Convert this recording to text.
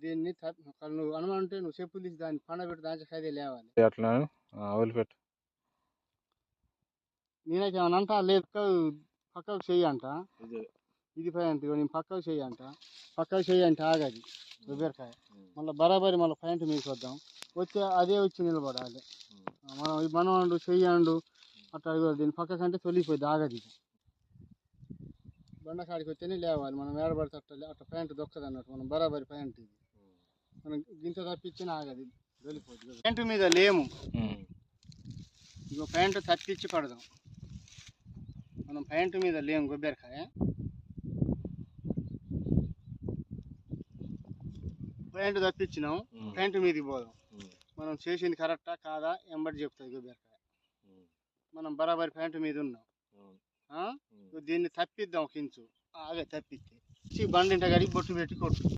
దీన్ని నువ్వు అనుమానం ఉంటే నువ్వు చెప్పులు తీసి దాన్ని పండబెట్టి దాని ఖైదే లేవాలి. అట్లా? వదిలిపెట్టు. నేనైతే అంటా? లేదు పక్కకు- చెయ్యి అంట. ఇది. పాయింట్ ఇగో నేను పక్కకు చెయ్యి అంట. పక్కకు చెయ్యి అంటే ఆగది. కొబ్బరికాయ మళ్ళీ బరాబరి మళ్ళీ పాయింట్ మీకు వద్దాం. వచ్చే అదే వచ్చి నిలబడాలి. మనం ఈ మనవాడు చెయ్యండు అట్లా దీని పక్క కంటే తొలిగిపోయింది ఆగది. బండకాడికి వస్తేనే లేవాలి. మనం ఏడబడితే అట్లా అట్లా ప్యాంట్ దొక్కదు అన్నట్టు మనం బరాబరి ప్యాంట్ ఇది. మనం గింత తప్పించినా ఆగది వెళ్ళిపోతుంది ప్యాంటు మీద లేము. ఇగో ప్యాంటు తప్పించి పడదాం. మనం ప్యాంటు మీద లేము కొబ్బరికాయ. ప్యాంటు తప్పించినాం ప్యాంటు మీదకి పోదాం. మనం చేసింది కరెక్టా కాదా ఎంబడి చెప్తుంది కొబ్బరికాయ. మనం బరాబరి ప్యాంటు మీద ఉన్నాం. దీన్ని తప్పిద్దాం ఒక ఇంచు. ఆగే తప్పిస్తే. బండింట గడికి బొట్టు పెట్టి కొట్టు.